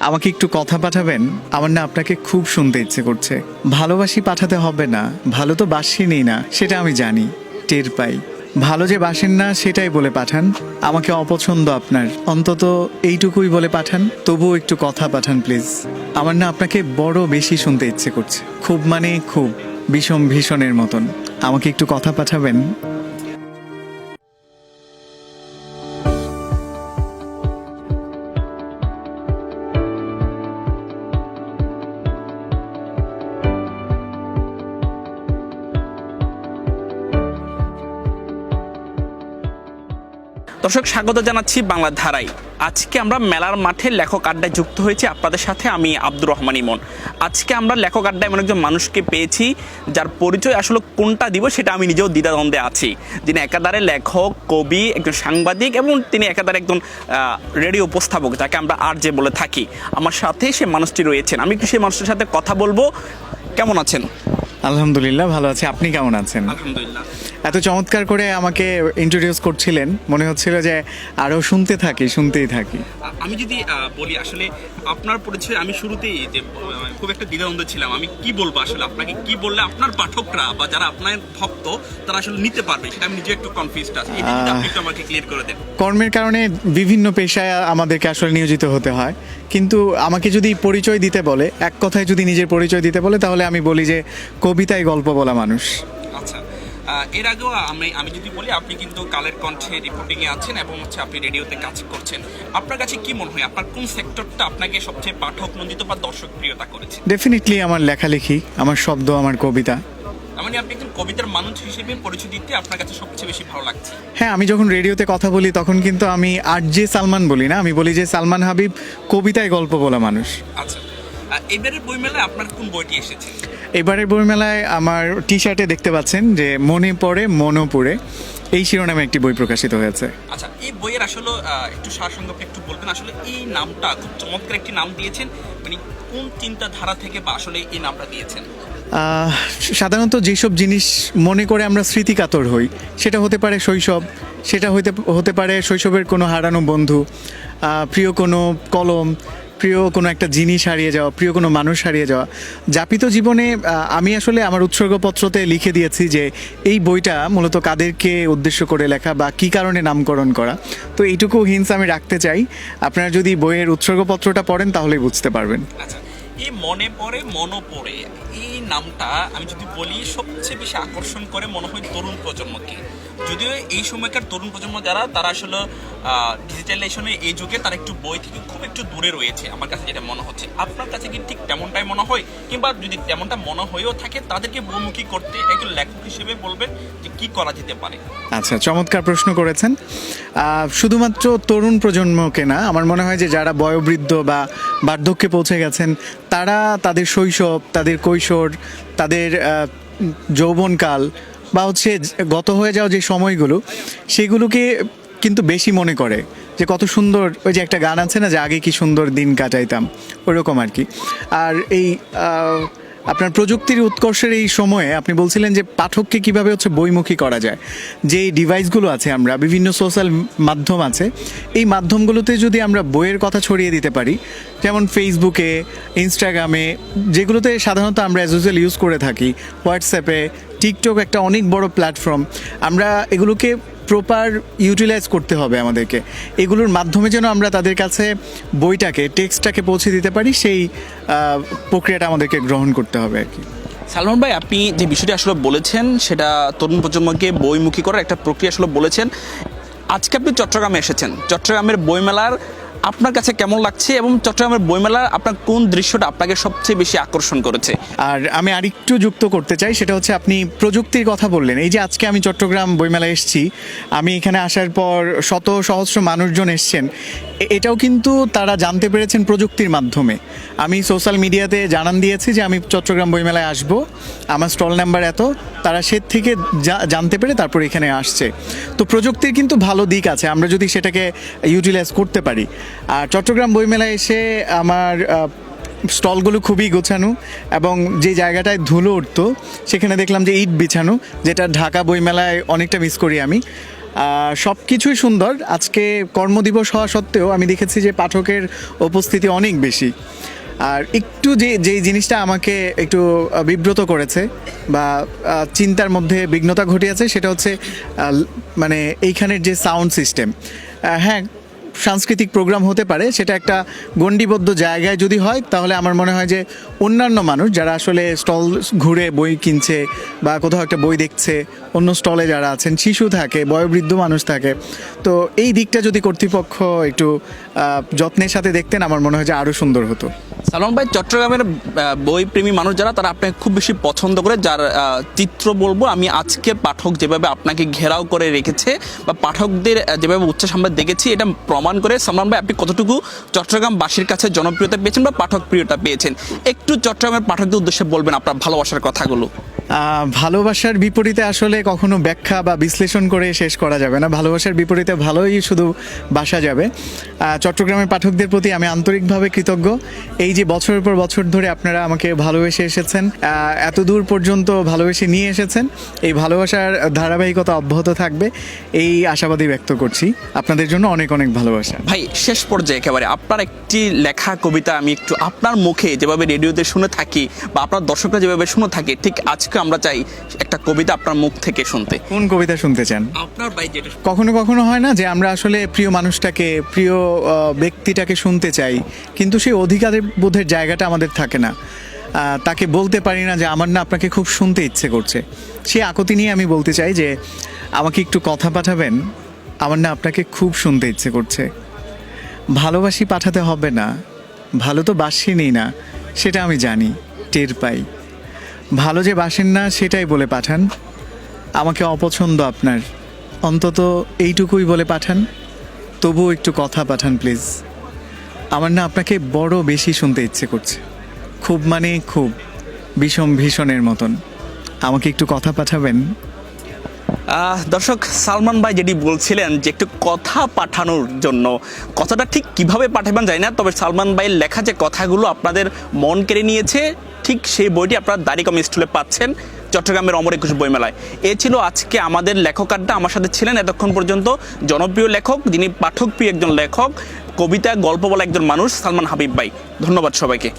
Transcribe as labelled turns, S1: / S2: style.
S1: আমাকে একটু কথা পাঠাবেন? আমার না আপনাকে খুব শুনতে ইচ্ছে করছে। ভালোবাসি পাঠাতে হবে না। ভালো তো বাসিনি না, সেটা আমি জানি। টের পাই। ভালো যে বাসেন না, সেটাই বলে পাঠান। আমাকে অপছন্দ আপনার। অন্তত এইটুকুই বলে পাঠান। তবুও একটু কথা পাঠান, প্লিজ। আমার না আপনাকে বড় বেশি শুনতে ইচ্ছে করছে। খুব মানে খুব। বিষম ভীষণের মতন। আমাকে একটু কথা পাঠাবেন?
S2: দর্শক, স্বাগত জানাচ্ছি বাংলা ধারাই আজকে আমরা মেলার মাঠে লেখক আড্ডায় যুক্ত হয়েছি। আপনাদের সাথে আমি আব্দুর রহমান ইমন। আজকে আমরা লেখক আড্ডায় এমন একজন মানুষকে পেয়েছি, যার পরিচয় আসলে কোনটা দিব সেটা আমি নিজেও দ্বিধাদ্বন্দ্বে আছি। যিনি একাধারে লেখক, কবি, একজন সাংবাদিক এবং তিনি একাধারে একজন রেডিও উপস্থাপক, যাকে আমরা আর যে বলে থাকি। আমার সাথে সে মানুষটি রয়েছেন। আমি একটু সেই মানুষটির সাথে কথা বলব? কেমন আছেন?
S1: আলহামদুলিল্লাহ ভালো আছি। আপনি কেমন আছেন?
S2: আলহামদুলিল্লাহ।
S1: এত চমৎকার করে আমাকে ইন্ট্রোডিউস করছিলেন। মনে হচ্ছিল যে আরও শুনতে থাকি শুনতেই থাকি।
S2: আমি যদি বলি আসলে আপনার পরিচয় আমি শুরুতেই যে খুব একটা দ্বিধাদ্বন্দ্ব ছিলাম। আমি কি বলব আসলে? আপনাকে কি বললে আপনার পাঠকরা বা যারা আপনার ভক্ত তারা আসলে নিতে পারবে? সেটা আমি নিজে একটু কনফিউজড আছি। আপনি একটু আমাকে ক্লিয়ার করে দেন।
S1: কর্মের কারণে বিভিন্ন পেশায় আমাদেরকে আসলে নিয়োজিত হতে হয়। কিন্তু আমাকে যদি পরিচয় দিতে বলে এক কথায় যদি নিজের পরিচয় দিতে বলে তাহলে আমি বলি যে কবিতায় গল্প বলা মানুষ।
S2: আচ্ছা এর আগেও আমি আমি যদি বলি আপনি কিন্তু কালের কণ্ঠে রিপোর্টিং এ আছেন এবং হচ্ছে আপনি রেডিওতে কাজ করছেন। আপনার কাছে কি মনে হয় আপনার কোন সেক্টরটা আপনাকে সবচেয়ে পাঠক নন্দিত বা দর্শক প্রিয়তা করেছে?
S1: ডেফিনেটলি আমার লেখালেখি আমার শব্দ আমার কবিতা।
S2: মানে আপনি একজন কবিতার মানুষ হিসেবে পরিচয় দিতে আপনার কাছে সবচেয়ে বেশি ভালো লাগছে।
S1: হ্যাঁ আমি যখন রেডিওতে কথা বলি তখন কিন্তু আমি আর যে সালমান বলি না আমি বলি যে সালমান হাবিব কবিতায় গল্প বলা মানুষ।
S2: আচ্ছা এবারের বইমেলায় আপনার কোন বইটি এসেছে?
S1: এবারের বইমেলায় আমার টি শার্টে দেখতে পাচ্ছেন যে মনে পড়ে মনও পড়ে। এই শিরোনামে একটি বই প্রকাশিত হয়েছে।
S2: আচ্ছা এই বইয়ের আসলে একটু সারসংক্ষেপে একটু বলবেন আসলে এই নামটা খুব চমৎকার একটি নাম দিয়েছেন। মানে কোন চিন্তাধারা থেকে বা আসলে এই নামটা দিয়েছেন?
S1: সাধারণত যেসব জিনিস মনে করে আমরা স্মৃতিকাতর হই সেটা হতে পারে শৈশব সেটা হতে হতে পারে শৈশবের কোনো হারানো বন্ধু প্রিয় কোনো কলম প্রিয় কোনো একটা জিনিস হারিয়ে যাওয়া প্রিয় কোনো মানুষ হারিয়ে যাওয়া, যাপিত জীবনে আমি আসলে আমার উৎসর্গপত্রতে লিখে দিয়েছি যে এই বইটা মূলত কাদেরকে উদ্দেশ্য করে লেখা বা কী কারণে নামকরণ করা। তো এইটুকু হিন্স আমি রাখতে চাই। আপনারা যদি বইয়ের উৎসর্গপত্রটা পড়েন তাহলেই বুঝতে পারবেন।
S2: আচ্ছা এই মনে পড়ে মনো পড়ে এই নামটা আমি যদি বলি, সবচেয়ে বেশি আকর্ষণ করে মনে হয় তরুণ প্রজন্মকে। যদিও এই সময়কার তরুণ প্রজন্ম যারা, তারা আসলে ডিজিটালাইজেশনের এই যুগে তারা একটু বই থেকে খুব একটু দূরে রয়েছে, আমার কাছে যেটা মনে হচ্ছে। আপনার কাছে কি ঠিক তেমনটাই মনে হয়? কিংবা যদি তেমনটা মনে হয়েও থাকে, তাদেরকে বহুমুখী করতে একজন লেখক হিসেবে বলবেন যে কি করা যেতে পারে?
S1: আচ্ছা চমৎকার প্রশ্ন করেছেন। শুধুমাত্র তরুণ প্রজন্মকে না, আমার মনে হয় যে যারা বয়োবৃদ্ধ বা বার্ধক্যে পৌঁছে গেছেন, তারা তাদের শৈশব, তাদের কৈশোর তাদের যৌবনকাল বা হচ্ছে গত হয়ে যাওয়া যে সময়গুলো, সেগুলোকে কিন্তু বেশি মনে করে। যে কত সুন্দর ওই যে একটা গান আছে না, যে আগে কি সুন্দর দিন কাটাইতাম, ওরকম আর কি। আর এই আপনার প্রযুক্তির উৎকর্ষের এই সময়ে আপনি বলছিলেন যে পাঠককে কীভাবে হচ্ছে বইমুখী করা যায়। যে ডিভাইসগুলো আছে আমরা, বিভিন্ন সোশ্যাল মাধ্যম আছে, এই মাধ্যমগুলোতে যদি আমরা বইয়ের কথা ছড়িয়ে দিতে পারি, যেমন ফেসবুকে, ইনস্টাগ্রামে, যেগুলোতে সাধারণত আমরা অ্যাজ ইউজ করে থাকি, হোয়াটসঅ্যাপে, টিকটক একটা অনেক বড় প্ল্যাটফর্ম আমরা এগুলোকে প্রপার ইউটিলাইজ করতে হবে আমাদেরকে। এগুলোর মাধ্যমে যেন আমরা তাদের কাছে বইটাকে টেক্সটটাকে পৌঁছে দিতে পারি, সেই প্রক্রিয়াটা আমাদেরকে গ্রহণ করতে হবে আর কি।
S2: সালমান ভাই, আপনি যে বিষয়টি আসলে বলেছেন, সেটা তরুণ প্রজন্মকে বইমুখী করার একটা প্রক্রিয়া আসলে বলেছেন। আজকে আপনি চট্টগ্রামে এসেছেন। চট্টগ্রামের বইমেলার আপনার কাছে কেমন লাগছে এবং চট্টগ্রামের বইমেলার আপনার কোন দৃশ্যটা আপনাকে সবচেয়ে বেশি আকর্ষণ করেছে?
S1: আর আমি আরেকটু যুক্ত করতে চাই, সেটা হচ্ছে আপনি প্রযুক্তির কথা বললেন। এই যে আজকে আমি চট্টগ্রাম বইমেলায় এসেছি, আমি এখানে আসার পর শত সহস্র মানুষজন এসছেন। এটাও কিন্তু তারা জানতে পেরেছেন প্রযুক্তির মাধ্যমে। আমি সোশ্যাল মিডিয়াতে জানান দিয়েছি যে আমি চট্টগ্রাম বইমেলায় আসব। আমার স্টল নাম্বার এত, তারা সে থেকে জানতে পেরে তারপর এখানে আসছে। তো প্রযুক্তির কিন্তু ভালো দিক আছে, আমরা যদি সেটাকে ইউটিলাইজ করতে পারি। আর চট্টগ্রাম বইমেলায় এসে আমার স্টলগুলো খুবই গোছানো এবং যে জায়গাটায় ধুলো উঠতো, সেখানে দেখলাম যে ইট বিছানো, যেটা ঢাকা বইমেলায় অনেকটা মিস করি আমি। সব কিছুই সুন্দর। আজকে কর্মদিবস হওয়া সত্ত্বেও আমি দেখেছি যে পাঠকের উপস্থিতি অনেক বেশি। আর একটু যে যেই জিনিসটা আমাকে একটু বিব্রত করেছে বা চিন্তার মধ্যে বিঘ্নতা ঘটিয়েছে, সেটা হচ্ছে মানে এইখানের যে সাউন্ড সিস্টেম হ্যাঁ সাংস্কৃতিক প্রোগ্রাম হতে পারে, সেটা একটা গণ্ডিবদ্ধ জায়গায় যদি হয়, তাহলে আমার মনে হয় যে অন্যান্য মানুষ যারা আসলে স্টল ঘুরে বই কিনছে বা কোথাও একটা বই দেখছে, অন্য স্টলে যারা আছেন, শিশু থাকে, বয়োবৃদ্ধ মানুষ থাকে, তো এই দিকটা যদি কর্তৃপক্ষ একটু যত্নের সাথে দেখতেন, আমার মনে হয় যে আরও সুন্দর হতো।
S2: সালমান ভাই, চট্টগ্রামের বই প্রেমী মানুষ যারা, তারা আপনাকে খুব বেশি পছন্দ করে, যার চিত্র বলব, আমি আজকে পাঠক যেভাবে আপনাকে ঘেরাও করে রেখেছে, বা পাঠকদের যেভাবে উচ্চ সামনে দেখেছি, এটা প্রমাণ করে সালমান ভাই, আপনি কতটুকু চট্টগ্রামবাসীর কাছে জনপ্রিয়তা পেয়েছেন বা পাঠক প্রিয়তা পেয়েছেন? একটু চট্টগ্রামের পাঠকদের উদ্দেশ্যে বলবেন আপনার ভালোবাসার কথাগুলো।
S1: ভালোবাসার বিপরীতে আসলে কখনো ব্যাখ্যা বা বিশ্লেষণ করে শেষ করা যাবে না। ভালোবাসার বিপরীতে ভালোই শুধু বাসা যাবে। চট্টগ্রামের পাঠকদের প্রতি আমি আন্তরিকভাবে কৃতজ্ঞ। এই যে বছরের পর বছর ধরে আপনারা আমাকে ভালোবেসে এসেছেন এত দূর পর্যন্ত ভালোবেসে নিয়ে এসেছেন, এই ভালোবাসার ধারাবাহিকতা অব্যাহত থাকবে, এই আশাবাদী ব্যক্ত করছি। আপনাদের জন্য অনেক অনেক ভালোবাসা।
S2: ভাই শেষ পর্যায়ে একেবারে আপনার একটি লেখা কবিতা আমি একটু আপনার মুখে যেভাবে রেডিওতে শুনে থাকি বা আপনার দর্শকরা যেভাবে শুনে থাকে ঠিক আজকে আমরা চাই একটা কবিতা আপনার মুখ থেকে শুনতে।
S1: কোন কবিতা শুনতে চান?
S2: আপনার ভাই যেটা
S1: কখনো কখনো হয় না যে আমরা আসলে প্রিয় মানুষটাকে প্রিয় ব্যক্তিটাকে শুনতে চাই কিন্তু সেই অধিকারের বোধের জায়গাটা আমাদের থাকে না। তাকে বলতে পারি না যে আমার না আপনাকে খুব শুনতে ইচ্ছে করছে। সেই আকতি নিয়ে আমি বলতে চাই যে আমাকে একটু কথা পাঠাবেন। আমার না আপনাকে খুব শুনতে ইচ্ছে করছে। ভালোবাসি পাঠাতে হবে না, ভালো তো বাসিনি না, সেটা আমি জানি, টের পাই। ভালো যে বাসেন না, সেটাই বলে পাঠান। আমাকে অপছন্দ আপনার, অন্তত এইটুকুই বলে পাঠান। তবুও একটু কথা পাঠান, প্লিজ। আমার না আপনাকে বড় বেশি শুনতে ইচ্ছে করছে। খুব মানে খুব বিষম ভীষণের মতন। আমাকে একটু কথা পাঠাবেন?
S2: দর্শক, সালমান ভাই যেটি বলছিলেন যে একটু কথা পাঠানোর জন্য, কথাটা ঠিক কীভাবে পাঠাবেন যায় না, তবে সালমান ভাইয়ের লেখা যে কথাগুলো আপনাদের মন কেড়ে নিয়েছে, ঠিক সেই বইটি আপনারা দাড়ি কম স্টলে পাচ্ছেন চট্টগ্রামের অমর একুশ বইমেলায়। এ ছিল আজকে আমাদের লেখক আড্ডা আমার সাথে ছিলেন এতক্ষণ পর্যন্ত জনপ্রিয় লেখক, যিনি পাঠকপ্রিয় একজন লেখক, কবিতা, গল্প বলা একজন মানুষ, সালমান হাবিব ভাই। ধন্যবাদ সবাইকে।